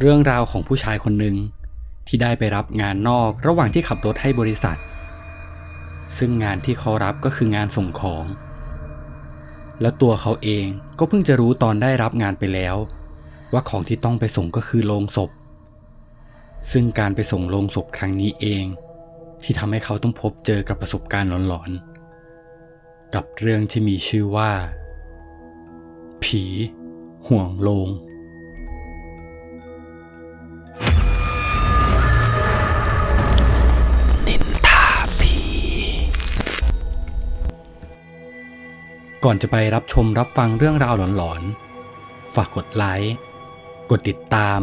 เรื่องราวของผู้ชายคนหนึ่งที่ได้ไปรับงานนอกระหว่างที่ขับรถให้บริษัท ซึ่งงานที่เขารับก็คืองานส่งของ แล้วตัวเขาเองก็เพิ่งจะรู้ตอนได้รับงานไปแล้ว ว่าของที่ต้องไปส่งก็คือโลงศพ ซึ่งการไปส่งโลงศพครั้งนี้เอง ที่ทำให้เขาต้องพบเจอกับประสบการณ์หลอนๆ กับเรื่องที่มีชื่อว่า ผี ห่วงโลง ก่อนจะไปรับชมรับฟังเรื่องราวหลอนๆ ฝากกดไลค์ กดติดตาม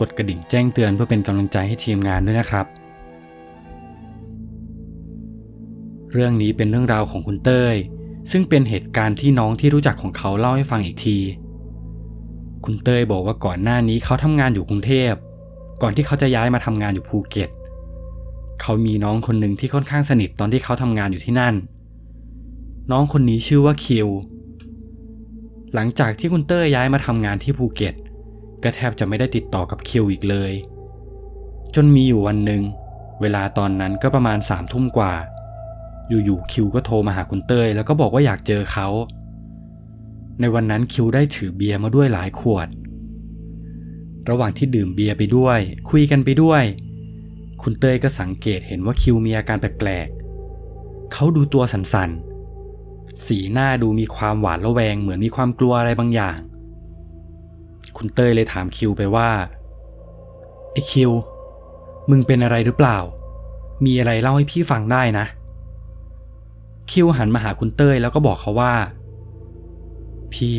กดกระดิ่งแจ้งเตือนเพื่อเป็นกำลังใจให้ทีมงานด้วยนะครับ เรื่องนี้เป็นเรื่องราวของคุณเต้ย ซึ่งเป็นเหตุการณ์ที่น้องที่รู้จักของเขาเล่าให้ฟังอีกที คุณเต้ยบอกว่าก่อนหน้านี้เขาทำงานอยู่กรุงเทพ ก่อนที่เขาจะย้ายมาทำงานอยู่ภูเก็ต เขามีน้องคนหนึ่งที่ค่อนข้างสนิทตอนที่เขาทำงานอยู่ที่นั่น น้องคนนี้ชื่อว่าคิว หลังจากที่คุณเต้ยย้ายมาทำงานที่ภูเก็ต ก็แทบจะไม่ได้ติดต่อกับคิวอีกเลย จนมีอยู่วันหนึ่ง เวลาตอนนั้นก็ประมาณสามทุ่มกว่า อยู่ๆคิวก็โทรมาหาคุณเต้ยแล้วก็บอกว่าอยากเจอเขา ในวันนั้นคิวได้ถือเบียร์มาด้วยหลายขวด ระหว่างที่ดื่มเบียร์ไปด้วย คุยกันไปด้วย คุณเต้ยก็สังเกตเห็นว่าคิวมีอาการแปลกๆเขาดูตัวสั่นๆ สีหน้าดูมีความหวาดระแวงเหมือนมีความกลัวอะไรบางอย่าง คุณเต้ยเลยถามคิวไปว่าไอ้คิว มึงเป็นอะไรหรือเปล่า มีอะไรเล่าให้พี่ฟังได้นะ คิวหันมาหาคุณเต้ยแล้วก็บอกเขาว่า พี่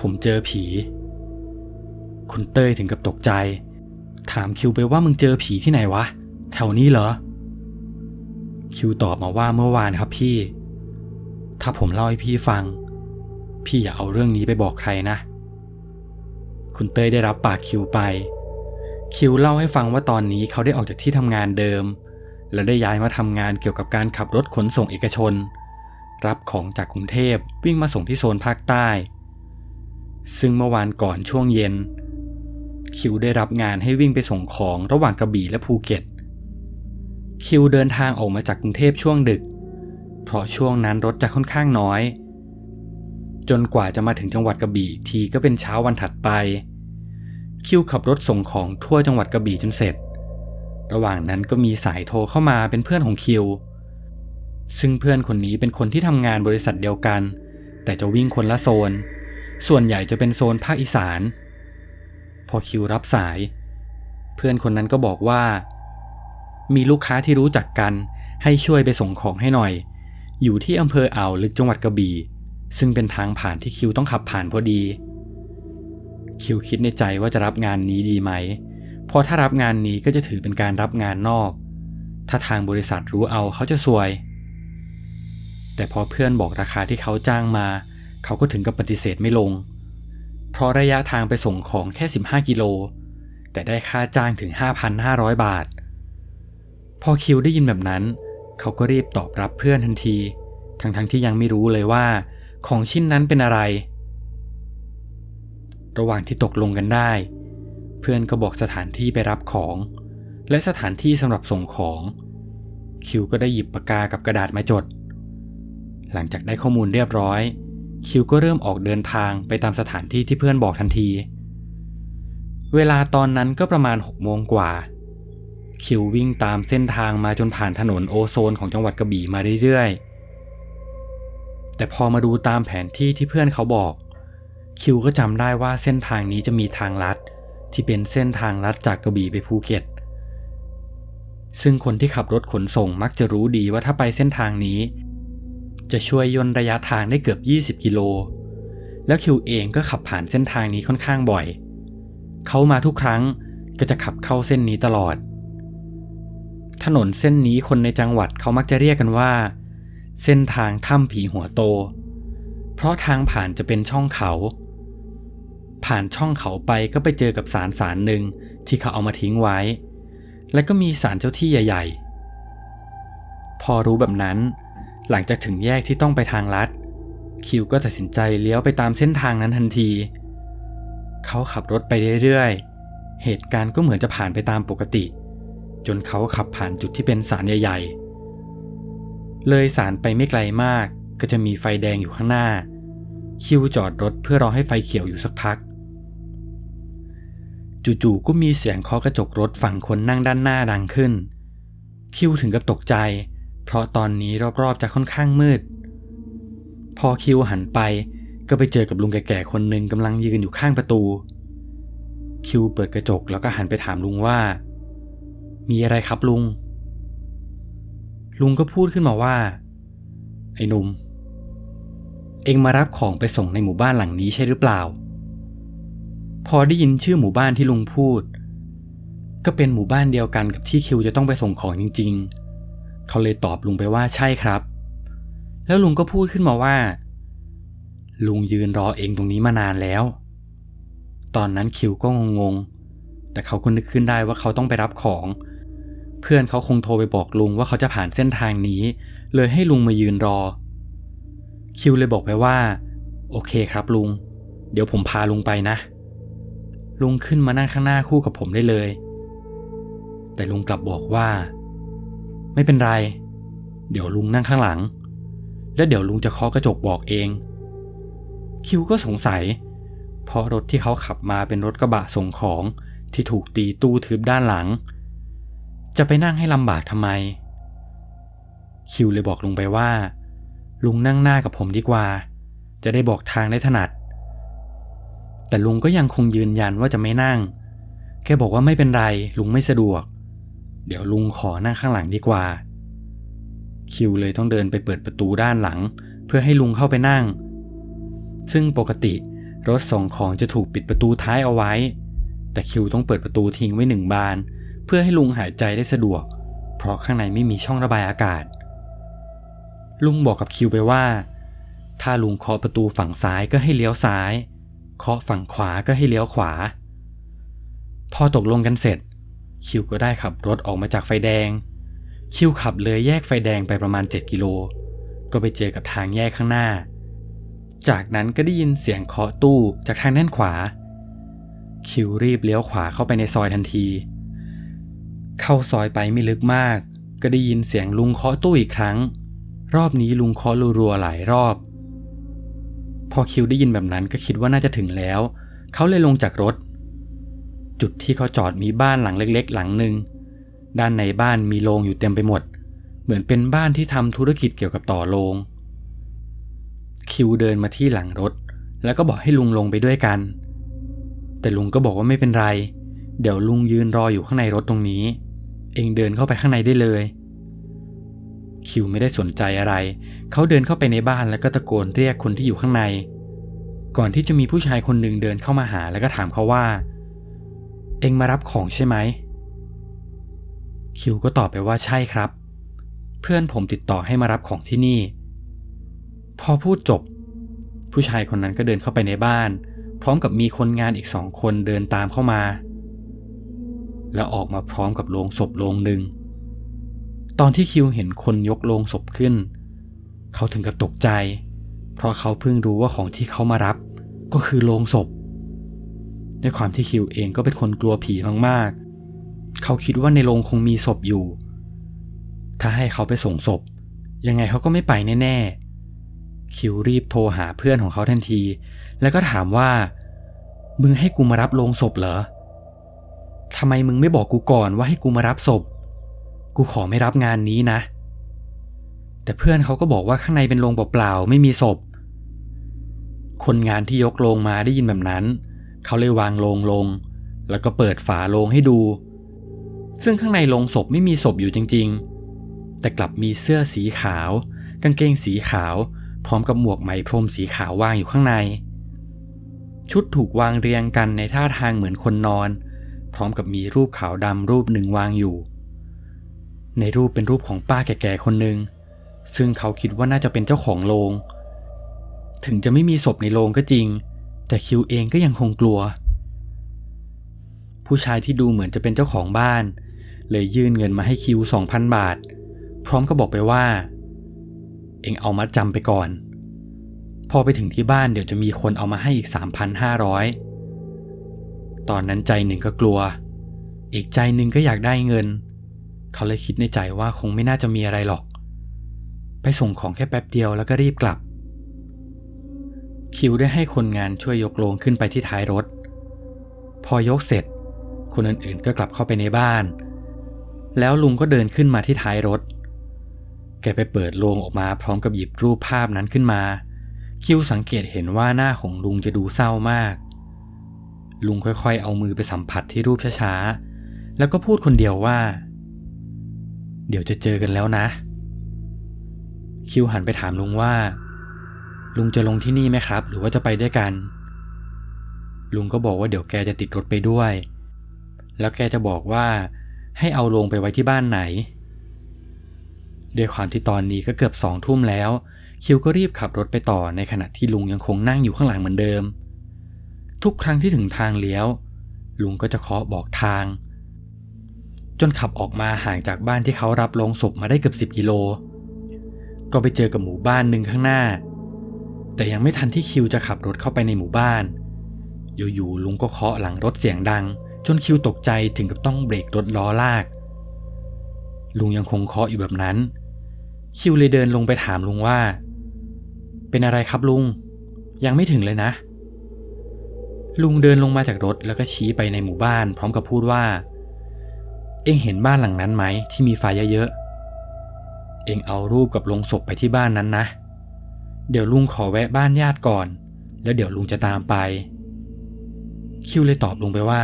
ผมเจอผี คุณเต้ยถึงกับตกใจ ถามคิวไปว่ามึงเจอผีที่ไหนวะ แถวนี้เหรอ คิวตอบมาว่าเมื่อวานครับพี่ ถ้าผมเล่าให้พี่ฟัง พี่อย่าเอาเรื่องนี้ไปบอกใครนะ คุณเต้ยได้รับปากคิวไป คิวเล่าให้ฟังว่าตอนนี้เขาได้ออกจากที่ทำงานเดิม และได้ย้ายมาทำงานเกี่ยวกับการขับรถขนส่งเอกชน รับของจากกรุงเทพวิ่งมาส่งที่โซนภาคใต้ ซึ่งเมื่อวานก่อนช่วงเย็น คิวได้รับงานให้วิ่งไปส่งของระหว่างกระบี่และภูเก็ต คิวเดินทางออกมาจากกรุงเทพช่วงดึกเพราะช่วงนั้นรถจะค่อนข้างน้อย จนกว่าจะมาถึงจังหวัดกระบี่ทีก็เป็นเช้าวันถัดไป คิวขับรถส่งของทั่วจังหวัดกระบี่จนเสร็จ ระหว่างนั้นก็มีสายโทรเข้ามาเป็นเพื่อนของคิว ซึ่งเพื่อนคนนี้เป็นคนที่ทำงานบริษัทเดียวกัน แต่จะวิ่งคนละโซน ส่วนใหญ่จะเป็นโซนภาคอีสาน พอคิวรับสาย เพื่อนคนนั้นก็บอกว่ามีลูกค้าที่รู้จักกันให้ช่วยไปส่งของให้หน่อย อยู่ที่อำเภออ่าวลึกจังหวัดกระบี่ ซึ่งเป็นทางผ่านที่คิวต้องขับผ่านพอดี คิวคิดในใจว่าจะรับงานนี้ดีไหม เพราะถ้ารับงานนี้ก็จะถือเป็นการรับงานนอก ถ้าทางบริษัทรู้เอาเขาจะซวย แต่พอเพื่อนบอกราคาที่เขาจ้างมา เขาก็ถึงกับปฏิเสธไม่ลง เพราะระยะทางไปส่งของแค่ 15 กิโล แต่ได้ค่าจ้างถึง 5,500 บาท พอคิวได้ยินแบบนั้นเขาก็รีบตอบรับเพื่อนทันที ทั้งๆทที่ยังไม่รู้เลยว่า ของชิ้นนั้นเป็นอะไร ระหว่างที่ตกลงกันได้ เพื่อนก็บอกสถานที่ไปรับของ และสถานที่สำหรับส่งของ คิวก็ได้หยิบปากกากับกระดาษมาจด หลังจากได้ข้อมูลเรียบร้อย คิวก็เริ่มออกเดินทางไปตามสถานที่ที่เพื่อนบอกทันที เวลาตอนนั้นก็ประมาณ6โมงกว่า คิววิ่งตามเส้นทางมาจนผ่านถนนโอโซนของจังหวัดกระบี่มาเรื่อยๆ แต่พอมาดูตามแผนที่ที่เพื่อนเขาบอก คิวก็จำได้ว่าเส้นทางนี้จะมีทางลัด ที่เป็นเส้นทางลัดจากกระบี่ไปภูเก็ต ซึ่งคนที่ขับรถขนส่งมักจะรู้ดีว่าถ้าไปเส้นทางนี้ จะช่วยย่นระยะทางได้เกือบ 20 กิโล แล้วคิวเองก็ขับผ่านเส้นทางนี้ค่อนข้างบ่อย เขามาทุกครั้งก็จะขับเข้าเส้นนี้ตลอด ถนนเส้นนี้คนในจังหวัดเขามักจะเรียกกันว่า เส้นทางถ้ำผีหัวโต เพราะทางผ่านจะเป็นช่องเขา ผ่านช่องเขาไปก็ไปเจอกับสารสารหนึ่งที่เขาเอามาทิ้งไว้ และก็มีสารเจ้าที่ใหญ่ ๆ พอรู้แบบนั้น หลังจากถึงแยกที่ต้องไปทางลัด คิวก็ตัดสินใจเลี้ยวไปตามเส้นทางนั้นทันที เขาขับรถไปเรื่อยๆ เหตุการณ์ก็เหมือนจะผ่านไปตามปกติ จนเขาขับผ่านจุดที่เป็นสารใหญ่ๆ เลยสารไปไม่ไกลมากก็จะมีไฟแดงอยู่ข้างหน้า คิวจอดรถเพื่อรอให้ไฟเขียวอยู่สักพัก จู่ๆก็มีเสียงเคาะกระจกรถฝั่งคนนั่งด้านหน้าดังขึ้น คิวถึงกับตกใจ เพราะตอนนี้รอบๆจะค่อนข้างมืด พอคิวหันไปก็ไปเจอกับลุงแก่ๆคนหนึ่งกำลังยืนอยู่ข้างประตู คิวเปิดกระจกแล้วก็หันไปถามลุงว่า มีอะไรครับลุง ลุงก็พูดขึ้นมาว่า ไอ้หนุ่ม เองมารับของไปส่งในหมู่บ้านหลังนี้ใช่หรือเปล่า พอได้ยินชื่อหมู่บ้านที่ลุงพูด ก็เป็นหมู่บ้านเดียวกันกับที่คิวจะต้องไปส่งของจริง ๆ เขาเลยตอบลุงไปว่าใช่ครับ แล้วลุงก็พูดขึ้นมาว่า ลุงยืนรอเองตรงนี้มานานแล้ว ตอนนั้นคิวก็งงๆแต่เขาก็นึกขึ้นได้ว่าเขาต้องไปรับของเเพื่อนเขาคงโทรไปบอกลุงว่าเขาจะผ่านเส้นทางนี้ เลยให้ลุงมายืนรอ คิวเลยบอกไปว่า โอเคครับลุง เดี๋ยวผมพาลุงไปนะ ลุงขึ้นมานั่งข้างหน้าคู่กับผมได้เลย แต่ลุงกลับบอกว่า ไม่เป็นไร เดี๋ยวลุงนั่งข้างหลัง แล้วเดี๋ยวลุงจะเคาะกระจกบอกเอง คิวก็สงสัย เพราะรถที่เขาขับมาเป็นรถกระบะส่งของที่ถูกตีตู้ทึบด้านหลัง จะไปนั่งให้ลำบากทำไม คิวเลยบอกลุงไปว่า ลุงนั่งหน้ากับผมดีกว่า จะได้บอกทางได้ถนัด แต่ลุงก็ยังคงยืนยันว่าจะไม่นั่งแค่บอกว่าไม่เป็นไร ลุงไม่สะดวก เดี๋ยวลุงขอนั่งข้างหลังดีกว่า คิวเลยต้องเดินไปเปิดประตูด้านหลัง เพื่อให้ลุงเข้าไปนั่ง ซึ่งปกติรถส่งของจะถูกปิดประตูท้ายเอาไว้ แต่คิวต้องเปิดประตูทิ้งไว้หนึ่งบานเพื่อให้ลุงหายใจได้สะดวก เพราะข้างในไม่มีช่องระบายอากาศ ลุงบอกกับคิวไปว่า ถ้าลุงเคาะประตูฝั่งซ้ายก็ให้เลี้ยวซ้าย เคาะฝั่งขวาก็ให้เลี้ยวขวา พอตกลงกันเสร็จ คิวก็ได้ขับรถออกมาจากไฟแดง คิวขับเลยแยกไฟแดงไปประมาณ 7 กิโล ก็ไปเจอกับทางแยกข้างหน้า จากนั้นก็ได้ยินเสียงเคาะตู้จากทางด้านขวา คิวรีบเลี้ยวขวาเข้าไปในซอยทันที เข้าซอยไปไม่ลึกมาก ก็ได้ยินเสียงลุงเคาะตู้อีกครั้ง รอบนี้ลุงเคาะรัวๆหลายรอบ พอคิวได้ยินแบบนั้นก็คิดว่าน่าจะถึงแล้ว เขาเลยลงจากรถ จุดที่เขาจอดมีบ้านหลังเล็ก ๆ หลังหนึ่งด้านในบ้านมีโรงอยู่เต็มไปหมด เหมือนเป็นบ้านที่ทำธุรกิจเกี่ยวกับต่อโรงคิวเดินมาที่หลังรถ แล้วก็บอกให้ลุงลงไปด้วยกัน แต่ลุงก็บอกว่าไม่เป็นไร เดี๋ยวลุงยืนรออยู่ข้างในรถตรงนี้ เองเดินเข้าไปข้างในได้เลย คิวไม่ได้สนใจอะไร เขาเดินเข้าไปในบ้านแล้วก็ตะโกนเรียกคนที่อยู่ข้างใน ก่อนที่จะมีผู้ชายคนหนึ่งเดินเข้ามาหาแล้วก็ถามเขาว่า เองมารับของใช่ไหม คิวก็ตอบไปว่าใช่ครับ เพื่อนผมติดต่อให้มารับของที่นี่ พอพูดจบ ผู้ชายคนนั้นก็เดินเข้าไปในบ้าน พร้อมกับมีคนงานอีกสองคนเดินตามเข้ามา แล้วออกมาพร้อมกับโลงศพโลงหนึ่ง ตอนที่คิวเห็นคนยกโลงศพขึ้น เขาถึงกับตกใจ เพราะเขาเพิ่งรู้ว่าของที่เขามารับก็คือโลงศพด้วยความที่คิวเองก็เป็นคนกลัวผีมากๆ เขาคิดว่าในโรงคงมีศพอยู่ ถ้าให้เขาไปส่งศพ ยังไงเขาก็ไม่ไปแน่ๆ คิวรีบโทรหาเพื่อนของเขาทันที แล้วก็ถามว่า มึงให้กูมารับโลงศพเหรอ ทำไมมึงไม่บอกกูก่อนว่าให้กูมารับศพ กูขอไม่รับงานนี้นะ แต่เพื่อนเขาก็บอกว่าข้างในเป็นโรงเปล่าๆไม่มีศพ คนงานที่ยกโลงมาได้ยินแบบนั้น เขาเลยวางโลงลง แล้วก็เปิดฝาโลงให้ดู ซึ่งข้างในโลงศพไม่มีศพอยู่จริง ๆ แต่กลับมีเสื้อสีขาว กางเกงสีขาว พร้อมกับหมวกไหมพรมสีขาววางอยู่ข้างใน ชุดถูกวางเรียงกันในท่าทางเหมือนคนนอน พร้อมกับมีรูปขาวดำรูปหนึ่งวางอยู่ ในรูปเป็นรูปของป้าแก่ๆคนหนึ่งซึ่งเขาคิดว่าน่าจะเป็นเจ้าของโรงถึงจะไม่มีศพในโรงก็จริง แต่คิวเองก็ยังคงกลัว ผู้ชายที่ดูเหมือนจะเป็นเจ้าของบ้าน เลยยื่นเงินมาให้คิว 2,000 บาท พร้อมก็บอกไปว่า เองเอามาจำไปก่อน พอไปถึงที่บ้านเดี๋ยวจะมีคนเอามาให้อีก 3,500 ตอนนั้นใจหนึ่งก็กลัว อีกใจหนึ่งก็อยากได้เงิน เขาเลยคิดในใจว่าคงไม่น่าจะมีอะไรหรอก ไปส่งของแค่แป๊บเดียวแล้วก็รีบกลับ คิวได้ให้คนงานช่วยยกโลงขึ้นไปที่ท้ายรถ พอยกเสร็จ คนอื่นๆก็กลับเข้าไปในบ้าน แล้วลุงก็เดินขึ้นมาที่ท้ายรถ แกไปเปิดโลงออกมาพร้อมกับหยิบรูปภาพนั้นขึ้นมา คิวสังเกตเห็นว่าหน้าของลุงจะดูเศร้ามาก ลุงค่อยๆ เอามือไปสัมผัสที่รูปช้าๆ แล้วก็พูดคนเดียวว่า เดี๋ยวจะเจอกันแล้วนะ คิวหันไปถามลุงว่า ลุงจะลงที่นี่ไหมครับ หรือว่าจะไปด้วยกัน ลุงก็บอกว่าเดี๋ยวแกจะติดรถไปด้วย แล้วแกจะบอกว่า ให้เอาลงไปไว้ที่บ้านไหนด้วยความที่ตอนนี้ก็เกือบสองทุ่มแล้ว คิวก็รีบขับรถไปต่อในขณะที่ลุงยังคงนั่งอยู่ข้างหลังเหมือนเดิม ทุกครั้งที่ถึงทางเลี้ยว ลุงก็จะเคาะบอกทาง จนขับออกมาห่างจากบ้านที่เขารับลงศพมาได้เกือบสิบกิโล ก็ไปเจอกับหมู่บ้านหนึ่งข้างหน้า แต่ยังไม่ทันที่คิวจะขับรถเข้าไปในหมู่บ้าน อยู่ๆลุงก็เคาะหลังรถเสียงดัง จนคิวตกใจถึงกับต้องเบรกรถล้อลาก ลุงยังคงเคาะอยู่แบบนั้น คิวเลยเดินลงไปถามลุงว่า เป็นอะไรครับลุง ยังไม่ถึงเลยนะ ลุงเดินลงมาจากรถแล้วก็ชี้ไปในหมู่บ้าน พร้อมกับพูดว่า เอ็งเห็นบ้านหลังนั้นไหมที่มีไฟเยอะๆ เอ็งเอารูปกับลงศพไปที่บ้านนั้นนะ เดี๋ยวลุงขอแวะบ้านญาติก่อน แล้วเดี๋ยวลุงจะตามไป คิวเลยตอบลุงไปว่า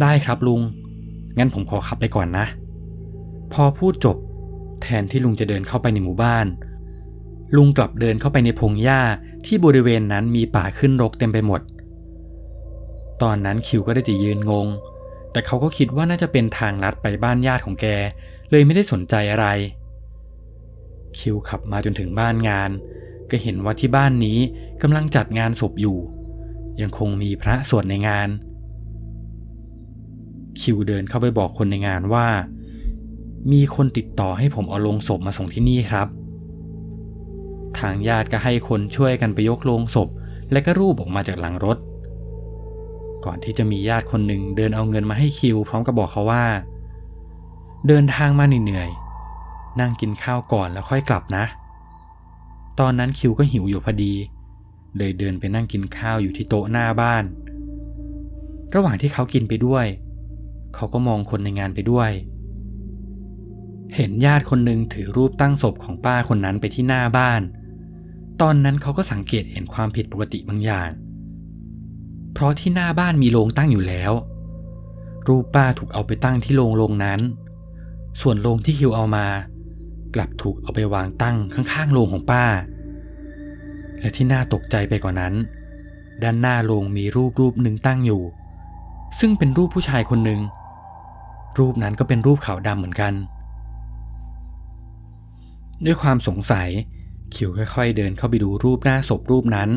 ได้ครับลุง งั้นผมขอขับไปก่อนนะ พอพูดจบ แทนที่ลุงจะเดินเข้าไปในหมู่บ้าน ลุงกลับเดินเข้าไปในพงหญ้าที่บริเวณนั้นมีป่าขึ้นรกเต็มไปหมด ตอนนั้นคิวก็ได้แต่ยืนงง แต่เขาก็คิดว่าน่าจะเป็นทางลัดไปบ้านญาติของแก เลยไม่ได้สนใจอะไร คิวขับมาจนถึงบ้านงาน ก็เห็นว่าที่บ้านนี้กำลังจัดงานศพอยู่ ยังคงมีพระสวดในงาน คิวเดินเข้าไปบอกคนในงานว่า มีคนติดต่อให้ผมเอาลงศพมาส่งที่นี่ครับ ทางญาติก็ให้คนช่วยกันไปยกโลงศพ และก็รูปออกมาจากหลังรถ ก่อนที่จะมีญาติคนหนึ่งเดินเอาเงินมาให้คิว พร้อมกับบอกเขาว่า เดินทางมาเหนื่อยๆนั่งกินข้าวก่อนแล้วค่อยกลับนะ ตอนนั้นคิวก็หิวอยู่พอดี เลยเดินไปนั่งกินข้าวอยู่ที่โต๊ะหน้าบ้าน ระหว่างที่เขากินไปด้วย เขาก็มองคนในงานไปด้วย เห็นญาติคนหนึ่งถือรูปตั้งศพของป้าคนนั้นไปที่หน้าบ้าน ตอนนั้นเขาก็สังเกตเห็นความผิดปกติบางอย่าง เพราะที่หน้าบ้านมีโลงตั้งอยู่แล้ว รูปป้าถูกเอาไปตั้งที่โลงโลงนั้น ส่วนโลงที่คิวเอามา กลับถูกเอาไปวางตั้งข้างๆโลงของป้า และที่น่าตกใจไปกว่านั้น ด้านหน้าโลงมีรูปรูปหนึ่งตั้งอยู่ ซึ่งเป็นรูปผู้ชายคนหนึ่งรูปนั้นก็เป็นรูปขาวดำเหมือนกัน ด้วยความสงสัยคิวค่อยๆ เดินเข้าไปดูรูปหน้าศพรูปนั้น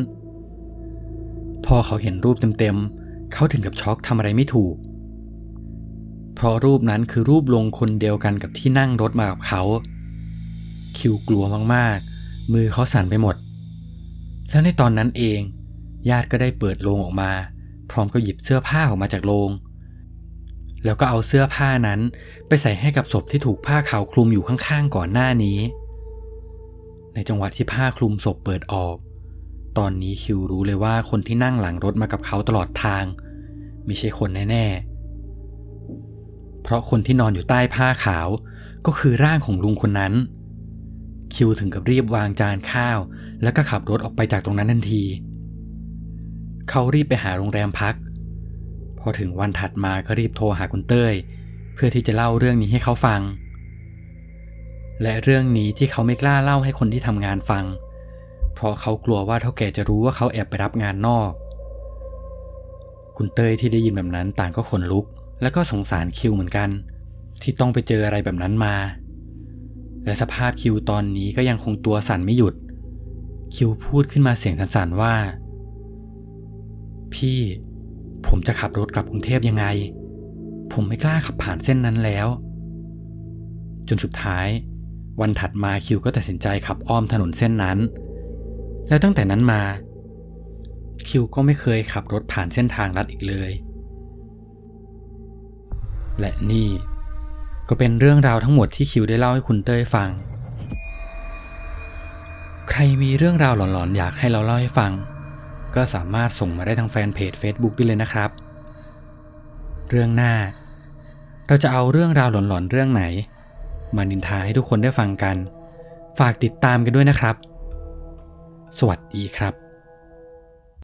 พอเขาเห็นรูปเต็มๆ เขาถึงกับช็อกทำอะไรไม่ถูก เพราะรูปนั้นคือรูปลงคนเดียวกันกับที่นั่งรถมากับเขา คิวกลัวมากๆ มือเขาสั่นไปหมด แล้วในตอนนั้นเอง ญาติก็ได้เปิดโลงออกมา พร้อมกับหยิบเสื้อผ้าออกมาจากโลง แล้วก็เอาเสื้อผ้านั้นไปใส่ให้กับศพที่ถูกผ้าขาวคลุมอยู่ข้างๆก่อนหน้านี้ ในจังหวะที่ผ้าคลุมศพเปิดออก ตอนนี้คิวรู้เลยว่าคนที่นั่งหลังรถมากับเขาตลอดทาง ไม่ใช่คนแน่ๆ เพราะคนที่นอนอยู่ใต้ผ้าขาวก็คือร่างของลุงคนนั้น คิวถึงกับรีบวางจานข้าว แล้วก็ขับรถออกไปจากตรงนั้นทันที เขารีบไปหาโรงแรมพัก พอถึงวันถัดมาก็รีบโทรหาคุณเต้ย เพื่อที่จะเล่าเรื่องนี้ให้เขาฟัง และเรื่องนี้ที่เขาไม่กล้าเล่าให้คนที่ทำงานฟังเพราะเขากลัวว่าเท่าแก่จะรู้ว่าเขาแอบไปรับงานนอก คุณเต้ยที่ได้ยินแบบนั้นต่างก็ขนลุก และก็สงสารคิวเหมือนกัน ที่ต้องไปเจออะไรแบบนั้นมา และสภาพคิวตอนนี้ก็ยังคงตัวสั่นไม่หยุด คิวพูดขึ้นมาเสียงสั่นๆว่า พี่ ผมจะขับรถกลับกรุงเทพยังไง ผมไม่กล้าขับผ่านเส้นนั้นแล้ว จนสุดท้ายวันถัดมาคิวก็ตัดสินใจขับอ้อมถนนเส้นนั้น แล้วตั้งแต่นั้นมา คิวก็ไม่เคยขับรถผ่านเส้นทางลัดอีกเลย และนี่ก็เป็นเรื่องราวทั้งหมดที่คิวได้เล่าให้คุณเต้ยฟัง ใครมีเรื่องราวหลอนๆ อยากให้เราเล่าให้ฟัง ก็สามารถส่งมาได้ทางแฟนเพจ Facebook ได้เลยนะครับ เรื่องหน้า เราจะเอาเรื่องราวหลอนๆ เรื่องไหน มานินทาให้ทุกคนได้ฟังกัน ฝากติดตามกันด้วยนะครับ สวัสดีครับ